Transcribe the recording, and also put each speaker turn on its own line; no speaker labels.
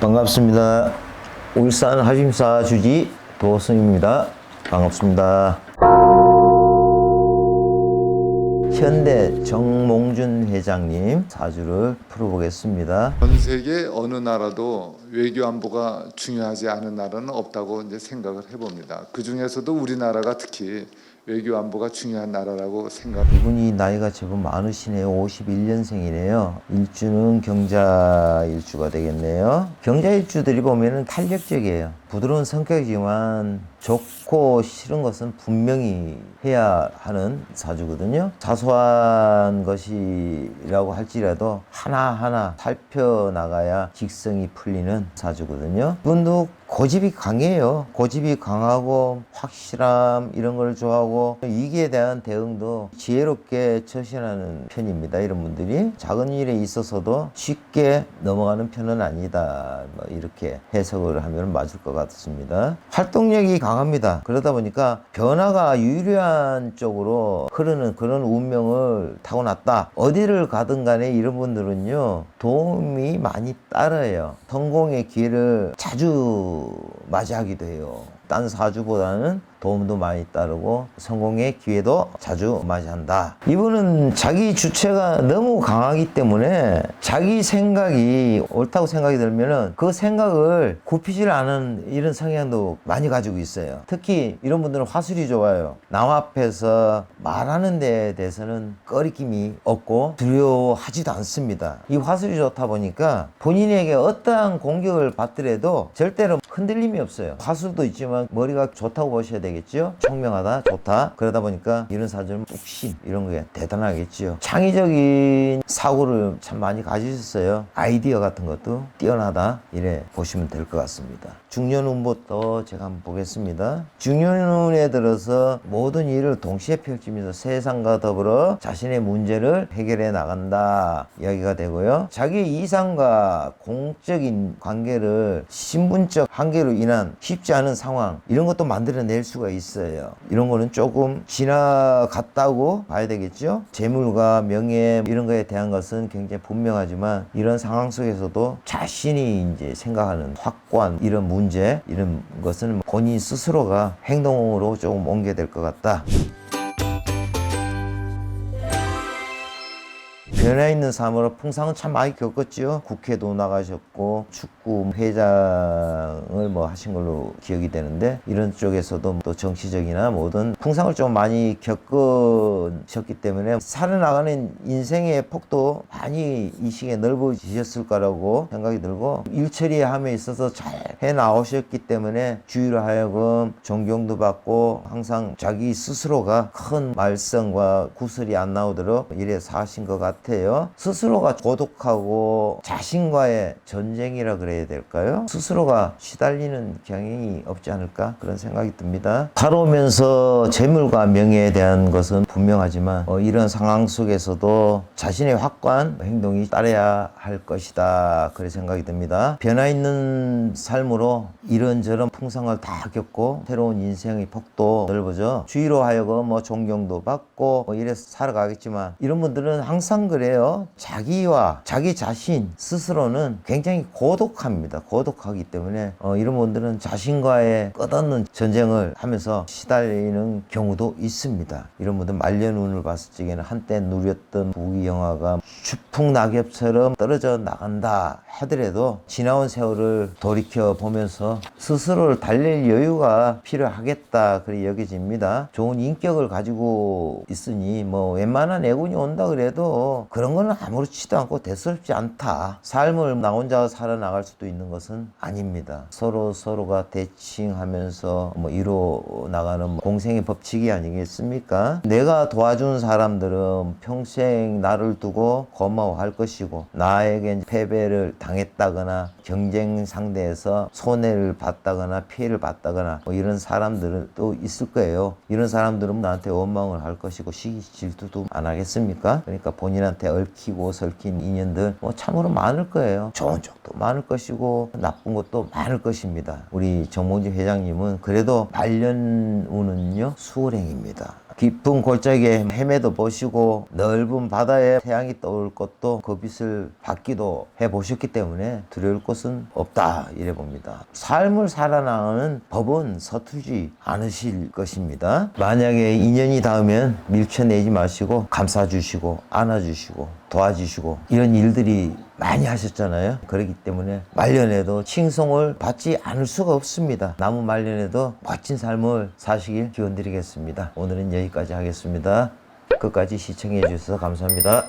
반갑습니다. 울산 하심사 주지 도승입니다. 반갑습니다. 현대 정몽준 회장님 사주를 풀어보겠습니다.
전 세계 어느 나라도 외교 안보가 중요하지 않은 나라는 없다고 이제 생각을 해봅니다. 그 중에서도 우리나라가 특히 외교 안보가 중요한 나라라고 생각.
이분이 나이가 제법 많으시네요. 51년생이네요. 일주는 경자 일주가 되겠네요. 경자 일주들이 보면은 탄력적이에요. 부드러운 성격이지만 좋고 싫은 것은 분명히 해야 하는 사주거든요. 사소한 것이라고 할지라도 하나하나 살펴나가야 직성이 풀리는 사주거든요. 이분도 고집이 강해요. 고집이 강하고 확실함 이런 걸 좋아하고 위기에 대한 대응도 지혜롭게 처신하는 편입니다. 이런 분들이 작은 일에 있어서도 쉽게 넘어가는 편은 아니다. 뭐 이렇게 해석을 하면 맞을 것 같 습니다. 활동력이 강합니다. 그러다 보니까 변화가 유리한 쪽으로 흐르는 그런 운명을 타고났다. 어디를 가든 간에 이런 분들은요 도움이 많이 따라요. 성공의 기회를 자주 맞이하기도 해요. 딴 사주보다는 도움도 많이 따르고 성공의 기회도 자주 맞이한다. 이분은 자기 주체가 너무 강하기 때문에 자기 생각이 옳다고 생각이 들면은 그 생각을 굽히질 않은 이런 성향도 많이 가지고 있어요. 특히 이런 분들은 화술이 좋아요. 남 앞에서 말하는 데에 대해서는 꺼리낌이 없고 두려워하지도 않습니다. 이 화술이 좋다 보니까 본인에게 어떠한 공격을 받더라도 절대로 흔들림이 없어요. 화술도 있지만 머리가 좋다고 보셔야 되겠죠. 총명하다, 좋다. 그러다 보니까 이런 사주는 뚝심 이런 게 대단하겠죠. 창의적인 사고를 참 많이 가지셨어요. 아이디어 같은 것도 뛰어나다 이래 보시면 될 것 같습니다. 중년운부터 제가 한번 보겠습니다. 중년운에 들어서 모든 일을 동시에 펼치면서 세상과 더불어 자신의 문제를 해결해 나간다 이야기가 되고요. 자기 이상과 공적인 관계를 신분적 한계로 인한 쉽지 않은 상황 이런 것도 만들어낼 수가 있어요. 이런 거는 조금 지나갔다고 봐야 되겠죠. 재물과 명예 이런 거에 대한 것은 굉장히 분명하지만 이런 상황 속에서도 자신이 이제 생각하는 확고한 이런 문제 이런 것은 본인 스스로가 행동으로 조금 옮겨야 될 것 같다. 변화 있는 삶으로 풍상은 참 많이 겪었지요. 국회도 나가셨고 축구 회장을 뭐 하신 걸로 기억이 되는데 이런 쪽에서도 또 정치적이나 모든 풍상을 좀 많이 겪으셨기 때문에 살아나가는 인생의 폭도 많이 이 시기에 넓어지셨을 거라고 생각이 들고 일 처리함에 있어서 잘 해 나오셨기 때문에 주의로 하여금 존경도 받고 항상 자기 스스로가 큰 말썽과 구설이 안 나오도록 이래 사신 것 같아요. 스스로가 고독하고 자신과의 전쟁이라 그래야 될까요? 스스로가 시달리는 경향이 없지 않을까 그런 생각이 듭니다. 살아오면서 재물과 명예에 대한 것은 분명하지만 어, 이런 상황 속에서도 자신의 확고한 행동이 따라야 할 것이다 그런 생각이 듭니다. 변화 있는 삶으로 이런저런 풍성을 다 겪고 새로운 인생의 폭도 넓어져 주위로 하여금 뭐 존경도 받고 뭐 이래서 살아가겠지만 이런 분들은 항상 그래요. 자기와 자기 자신 스스로는 굉장히 고독합니다. 고독하기 때문에 어, 이런 분들은 자신과의 끝없는 전쟁을 하면서 시달리는 경우도 있습니다. 이런 분들 말년운을 봤을 적에는 한때 누렸던 부귀 영화가 추풍 낙엽처럼 떨어져 나간다 하더라도 지나온 세월을 돌이켜 보면서 스스로를 달랠 여유가 필요하겠다 그리 여겨집니다. 좋은 인격을 가지고 있으니 뭐 웬만한 애군이 온다 그래도 그런 거는 아무렇지도 않고 대수롭지 않다. 삶을 나 혼자 살아나갈 수도 있는 것은 아닙니다. 서로 서로가 대칭하면서 뭐 이루어 나가는 공생의 법칙이 아니겠습니까? 내가 도와준 사람들은 평생 나를 두고 고마워할 것이고 나에게 패배를 당했다거나 경쟁 상대에서 손해를 봤다거나 피해를 봤다거나 뭐 이런 사람들은 또 있을 거예요. 이런 사람들은 나한테 원망을 할 것이고 시기 질투도 안 하겠습니까? 그러니까 본인한테 얽히고 설킨 인연들 뭐 참으로 많을 거예요. 좋은 쪽도 많을 것이고 나쁜 것도 많을 것입니다. 우리 정몽지 회장님은 그래도 말년운은요 수월행입니다. 깊은 골짜기에 헤매도 보시고 넓은 바다에 태양이 떠올 것도 그 빛을 받기도 해 보셨기 때문에 두려울 것은 없다 이래 봅니다. 삶을 살아나가는 법은 서투지 않으실 것입니다. 만약에 인연이 닿으면 밀쳐내지 마시고 감싸주시고 안아주시고 도와주시고 이런 일들이 많이 하셨잖아요. 그렇기 때문에 말년에도 칭송을 받지 않을 수가 없습니다. 남은 말년에도 멋진 삶을 사시길 기원드리겠습니다. 오늘은 여기까지 하겠습니다. 끝까지 시청해 주셔서 감사합니다.